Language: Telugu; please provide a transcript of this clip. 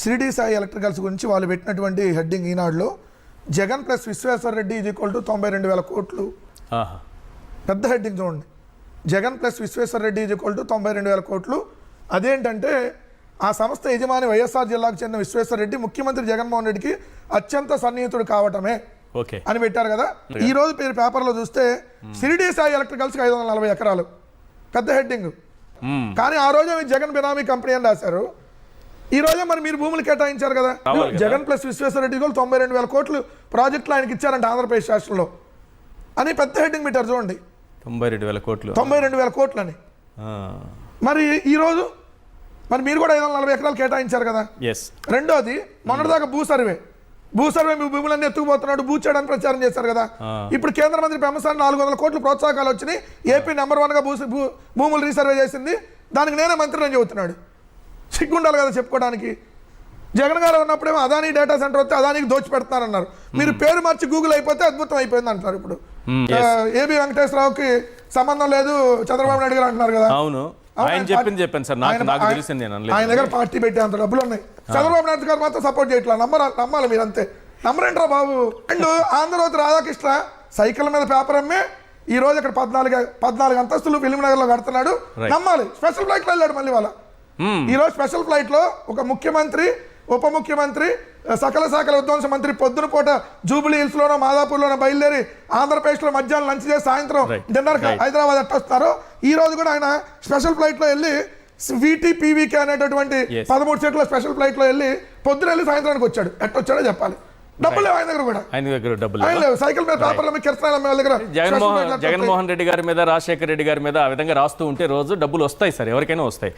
షిరిడి సాయి ఎలక్ట్రికల్స్ గురించి వాళ్ళు పెట్టినటువంటి హెడ్డింగ్ ఈనాడులో Jagan plus Vishweshwara Reddy is equal to తొంభై రెండు వేల కోట్లు. పెద్ద హెడ్డింగ్ చూడండి. Jagan plus Vishweshwara Reddy is equal to తొంభై రెండు వేల కోట్లు. అదేంటంటే ఆ సంస్థ యజమాని వైఎస్ఆర్ జిల్లాకు చెందిన విశ్వేశ్వర రెడ్డి ముఖ్యమంత్రి జగన్మోహన్ రెడ్డికి అత్యంత సన్నిహితుడు కావటమే ఓకే. అని పెట్టారు కదా. ఈ రోజు మీరు పేపర్లో చూస్తే షిరిడి సాయి ఎలక్ట్రికల్స్కి ఐదు వందల నలభై ఎకరాలు. పెద్ద హెడ్డింగ్. కానీ ఆ రోజే జగన్ బినామీ కంపెనీ అని రాశారు. ఈ రోజే మరి మీరు భూములు కేటాయించారు కదా. జగన్ ప్లస్ విశ్వేశ్వర రెడ్డి కూడా తొంభై రెండు వేల కోట్లు ప్రాజెక్టులు ఆయనకి ఇచ్చారంట ఆంధ్రప్రదేశ్ రాష్ట్రంలో. అని పెద్ద హెడ్డింగ్ పెట్టారు చూడండి. తొంభై రెండు వేల కోట్లు. తొంభై రెండు వేల కోట్లు అని. మరి ఈ రోజు మరి మీరు కూడా ఐదు వందల నలభై ఎకరాలు కేటాయించారు కదా. ఎస్ రెండోది మొన్నటిదాకా భూ సర్వే. భూ సర్వే మీ భూములన్నీ ఎత్తుకుపోతున్నాడు భూ చేయడానికి ప్రచారం చేశారు కదా. ఇప్పుడు కేంద్ర మంత్రి పెమ్మసాని నాలుగు వందల కోట్లు ప్రోత్సాహకాలు వచ్చినాయి. ఏపీ నెంబర్ వన్గా భూ- భూములు రీసర్వే చేసింది. దానికి నేనే మంత్రి అని చెబుతున్నాడు. సిగ్గుండాలి కదా చెప్పుకోవడానికి. జగన్ గారు ఉన్నప్పుడేమో అదానీ డేటా సెంటర్ వస్తే అదానికి దోచి పెడతారన్నారు మీరు పేరు మార్చి గూగుల్ అయిపోతే అద్భుతం అయిపోయింది అంటున్నారు ఇప్పుడు. Hmm, ఏబి వెంకటేశ్వరరావుకి సంబంధం లేదు చంద్రబాబు నాయుడు గారు అంటున్నారు కదా. అవును. ఆయన చెప్పింది చెప్పాను సార్. నాకు తెలిసింది నేను ఆయన దగ్గర పార్టీ పెట్టే అంత డబ్బులు ఉన్నాయి. చంద్రబాబు నాయుడు గారు మాత్రం సపోర్ట్ చేయట్లా? నమ్మరా నమ్మాలి మీరు అంతే. నమ్మరేంట్రా బాబు. అండ్ ఆంధ్రవతి రాధాకృష్ణ సైకిల్ మీద పేపర్ అమ్మే ఈ రోజు ఇక్కడ పద్నాలుగు పద్నాలుగు అంతస్తులు ఫిలిం నగర్లో కడుతున్నాడు. నమ్మాలి. స్పెషల్ ఫ్లైట్లో వెళ్ళాడు మళ్ళీ వాళ్ళ మ్మ్. ఈ రోజు స్పెషల్ ఫ్లైట్లో ఒక ముఖ్యమంత్రి ఉప ముఖ్యమంత్రి సకల శాఖల విధ్వంస మంత్రి పొద్దున పూట జూబిలీ హిల్స్ లోనో మాదాపూర్ లోనో బయలుదేరి ఆంధ్రప్రదేశ్లో మధ్యాహ్నం లంచ్ చేసి సాయంత్రం. డిన్నర్. హైదరాబాద్ ఎట్ట వస్తారో ఈ రోజు కూడా ఆయన స్పెషల్ ఫ్లైట్లో వెళ్ళి విటి పీవీకే అనేటటువంటి. పదమూడు సీట్ల స్పెషల్ ఫ్లైట్లో వెళ్ళి పొద్దున వెళ్ళి సాయంత్రానికి వచ్చాడు ఎట్ట వచ్చాడో చెప్పాలి డబ్బులు లేవు ఆయన దగ్గర కూడా ఆయన దగ్గర డబ్బులు ఆయన లేవు సైకిల్ మీద పేపర్ల మీద కిరసనాలు అమ్మే వాళ్ళ దగ్గర special flight జగన్మోహన్? జగన్మోహన్ రెడ్డి గారి మీద రాజశేఖర రెడ్డి గారి మీద ఆ విధంగా రాస్తూ ఉంటే రోజు డబ్బులు వస్తాయి సార్ ఎవరికైనా వస్తాయి